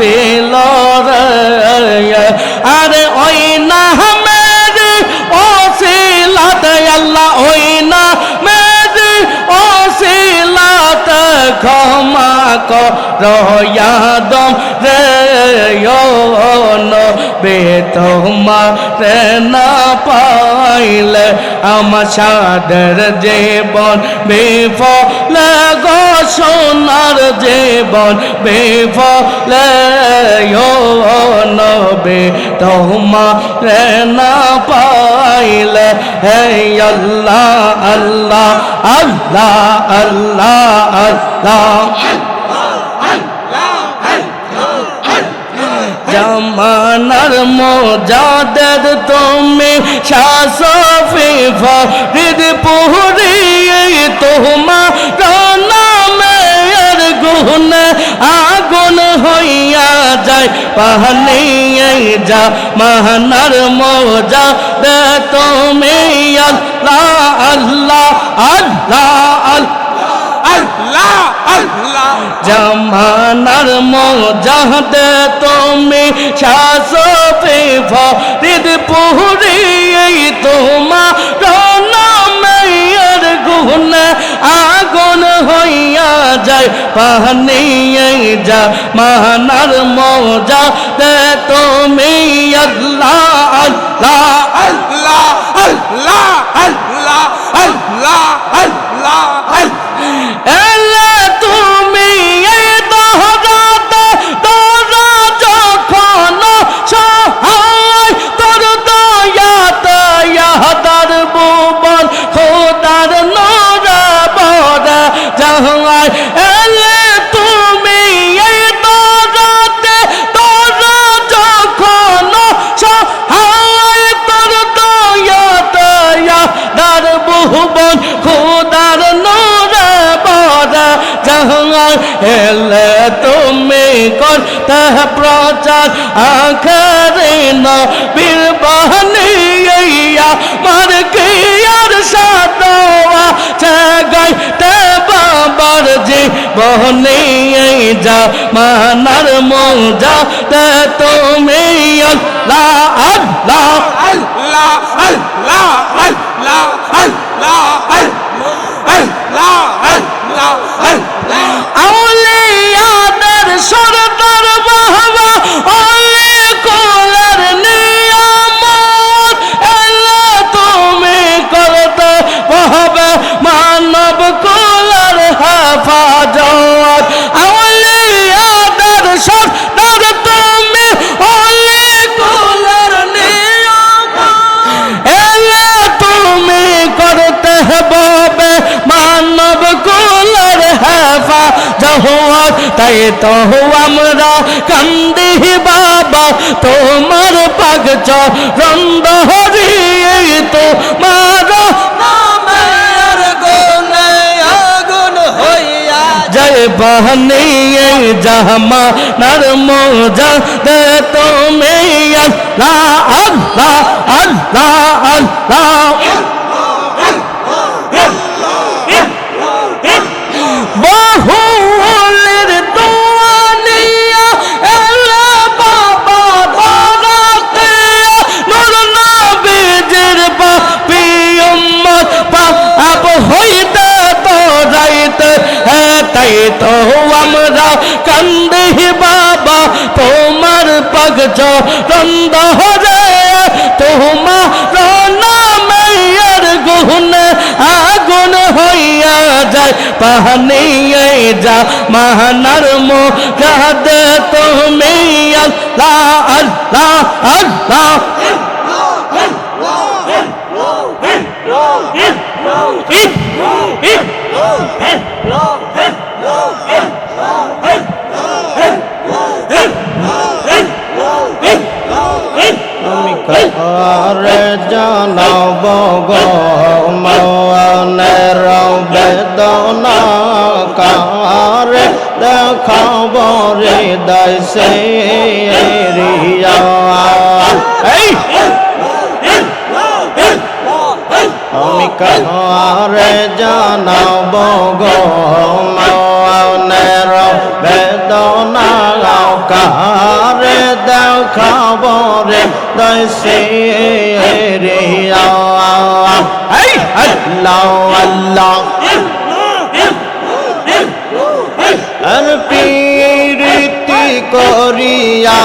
দিল আরে ওই না মেদ ও শিলাত আল্লাহ ওই না মেদ ও শিলাত ক্ষমা কর রে। নবে তোমারে না পাইলে আমার সাদের জীবন বিফল গো সোনার জীবন বিফল নবে তোমারে না পাইলে, হে আল্লাহ আল্লাহ আল্লাহ আল্লাহ আল্লাহ। জামানার মোজাদের তুমি শাসফি ফরিদ পুরি তোমার নামের গুণ আগুন হইয়া যায়। পাহানি যা মাহানার মোজা দে তুমি আল্লাহ আল্লাহ আল্লাহ আল্লাহ আল্লাহ আল্লাহ। জামানার মজাহতে তুমি শাসফে ফরিদ পুরি তোমার নামের গুণ আগুন হইয়া যায়। পাহানি যা মানার মজা দে তুমি আল্লাহ আল্লাহ আল্লাহ আল্লাহ আল্লাহ আল্লাহ আল্লাহ এলে করতে প্রচার আখরে নবীর বাহনিয়া মার কি আর সাদোয়া গাইতে বাবার জি বহনি যা মানার মোজা তে তুমি আল্লাহ আল্লাহ আল্লাহ আল্লাহ আল্লাহ আল্লাহ আল্লাহ আল্লাহ আল্লাহ সরদার বাহবা অলি কোলার নিয়ামত এলা তুমি করতে পাবে মানব কোলার হেফাজত। আউলিয়াদের সরদার তুমি অলি কোলার নিয়ামত। এলে তুমি করতে হবে। মানব কুলের হেফা জহুয়ার তাই তো আমরা কান্দি বাবা তোমার পাগ চরন্দ হরি তোমার নামের গুণে আগুন হইয়া জয় বহনি জামা নর মোজা দে তুমি। আল্লাহ আল্লাহ আল্লাহ আল্লাহ। পাগ চন্দ হরে তোমার নামের গুণ আগুন হইয়া যায়। পাহানি যা, মাহানার মো কাদ তুমি আল্লাহ আল্লাহ আল্লাহ। কারে জানাব গো মনের বেদনা কারে দেখাব রে দাইসে রিয়া আমি কারে জানাব গো মনের বেদনা কারে দশে রে আর পীরিতি করিয়া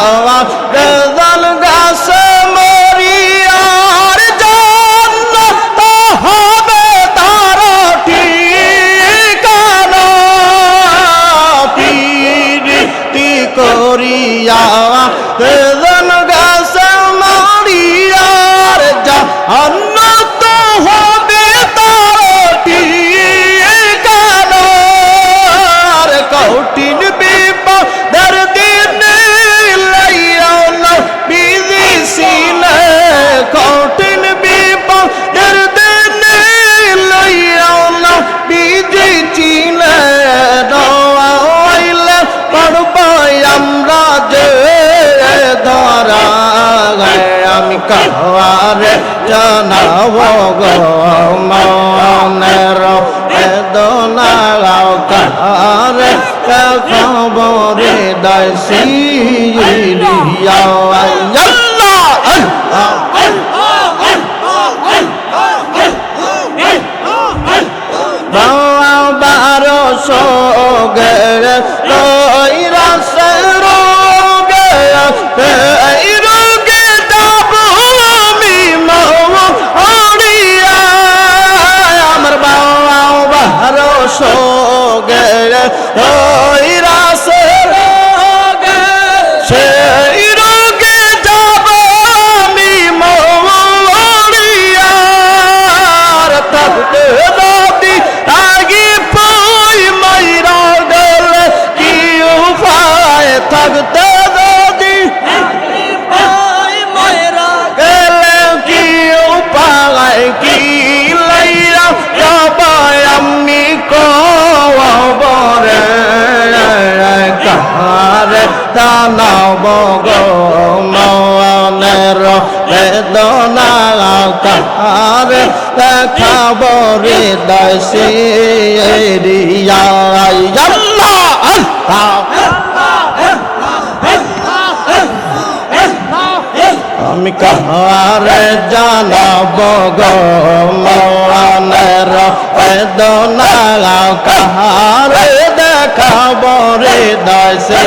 খবরে দশিয়া বারো সোগে তৈরা এই রোগে যাব কাহারে তানাব গো মনের বেদনা কাহারে খাবরে দশে রিয়া আল্লাহ আল্লাহ আমি কাহারে জানাব গো মনের বেদনা কাহারে দেখাব রে দশে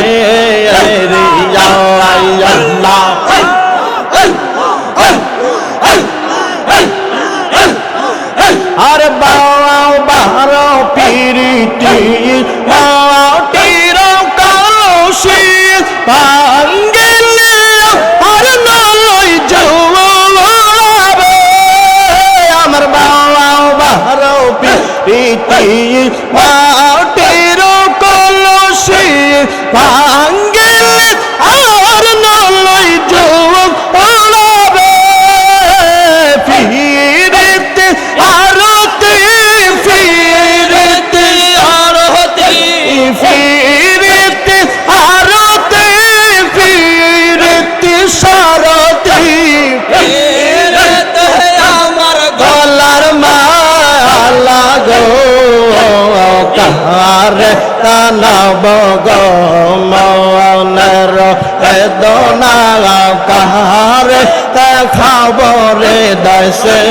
完 কাহার কানাব গো মনের বেদনা কাহার খবরে দশে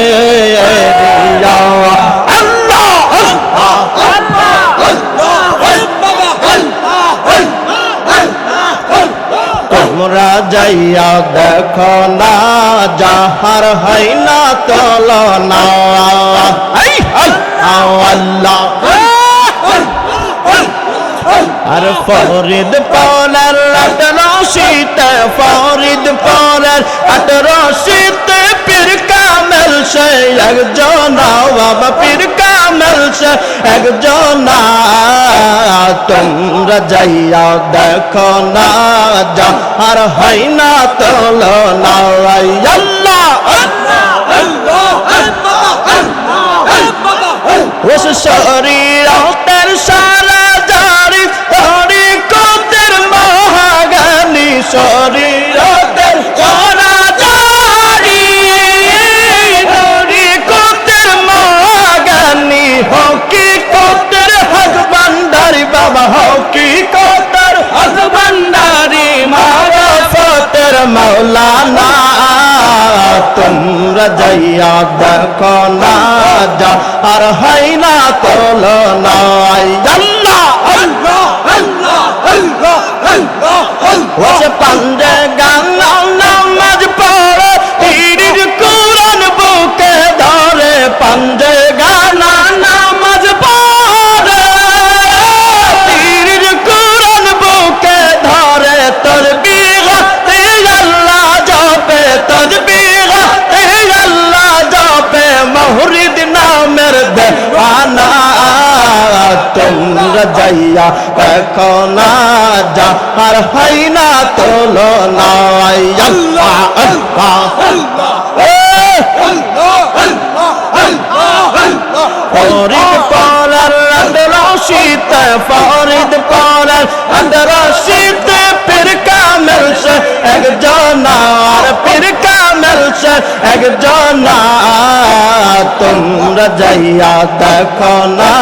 তোমরা যাইয়া দেখো না যাহার হয় না তল না আল্লাহ। আর ফরিদ পরের আটর শীতে ফরিদ পরের আটর শীতে পীর কামেল সে একজন বাবা পীর কামেল সে একজন তোমরা যাইয়া দেখো না যা আর হয় না তোল না আল্লাহ শরীরের তোমরা যাইয়া দেখো না যা আর হয় না তোলো যাইয়া দেখো না যা আর হয় না তোলো আল্লাহ আল্লাহ ফরিদ পরার আন্দর শীতে ফরিদ পরার আন্দর শীতে পীর কামেল সে একজন আর পীর কামেল সে একজন তোমরা যাইয়া দেখো না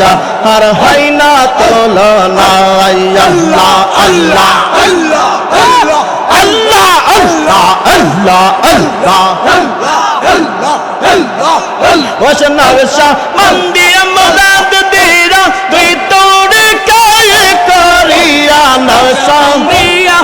যা আর হয় না তোলো নাই আল্লাহ আল্লাহ আল্লাহ আল্লাহ আল্লাহ আল্লাহ। নকশা মন্দির মুরাদ দিরা তুই তোর কায়ে করিয়া নকশা দিয়া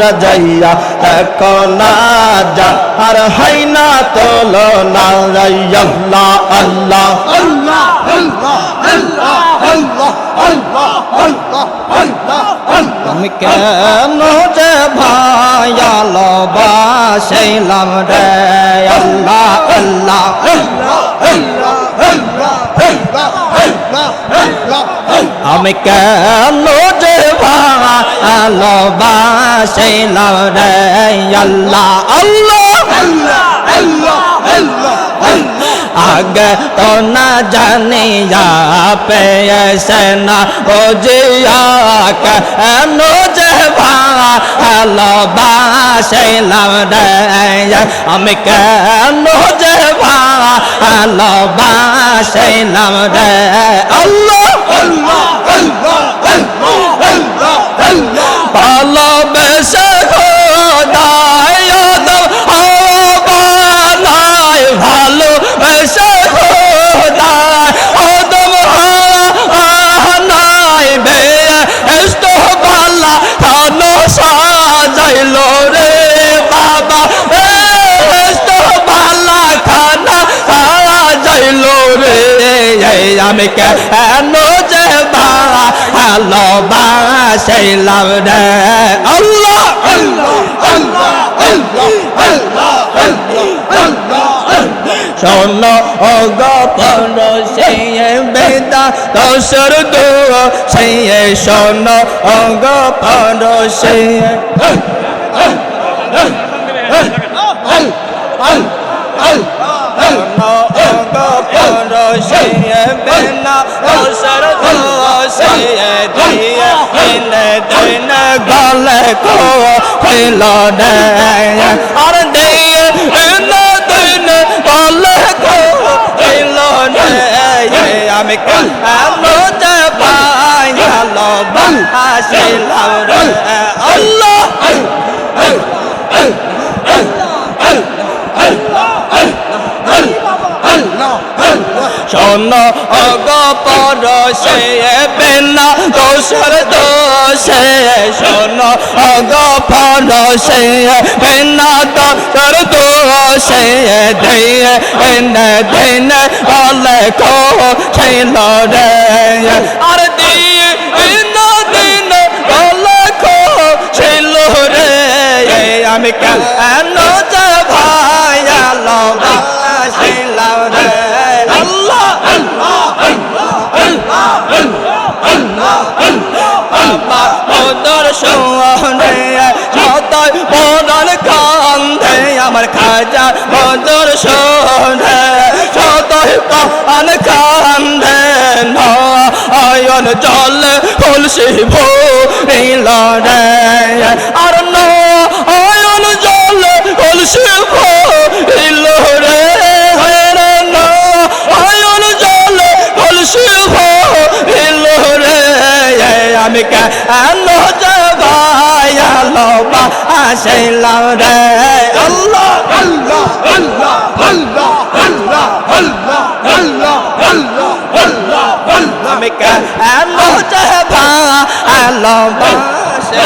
তোমরা যাইয়া দেখো না যা, আর হয় না তোলো না যাই আল্লাহ আল্লাহ আমি কেন যে ভায়াল বাসাইলাম রে আল্লাহ আল্লাহ। আমি কেন যে ভালো বাসাইলাম রে আল্লাহ আল্লাহ, আগে তো না জানিয়া পেয়েছে না বুঝিয়া কেন যে ভালো বাসাইলাম রে আমি কেন যে ভালো বাসাইলাম রে আল্লাহ ভালোবেসে আদম হাওয়ায় ভালোবেসে খোদায় আদম হাওয়ায় বেহেশত বালা থানো সাজাইলো রে আমি কেন যে ভালোবাসাইলাম রে আল্লাহ শোন ও গোপন, সেই বেদা দোসর দো সেই শোন ও গোপন, সেই গলে কো ফেল আর দিয়ে দিন গলে কো ফেল আমি কালো যে পাই আলো বাসিলাম আল্লাহ শোন অগপর সে বেনা দোসর দোষে শোন অগপর সে বেনা দোসর দোষে ধেয়ে এনে ধেনে অলে কো ছিল রে। আর দিয়ে দিন অলে কো ছিল রে। আমি কেন আসিব এই লড়াই। আর নয়ন জল কলসিব এই লড়াই। নয়ন জল কলসিব এই লড়াই। আমি কেন যাবাই লবা আসিলাম রে আল্লাহ আল্লাহ আল্লাহ আল্লাহ আল্লাহ আল্লাহ আল্লাহ আল্লাহ আল্লাহ। আমি কেন যাবাই ভালোবাসে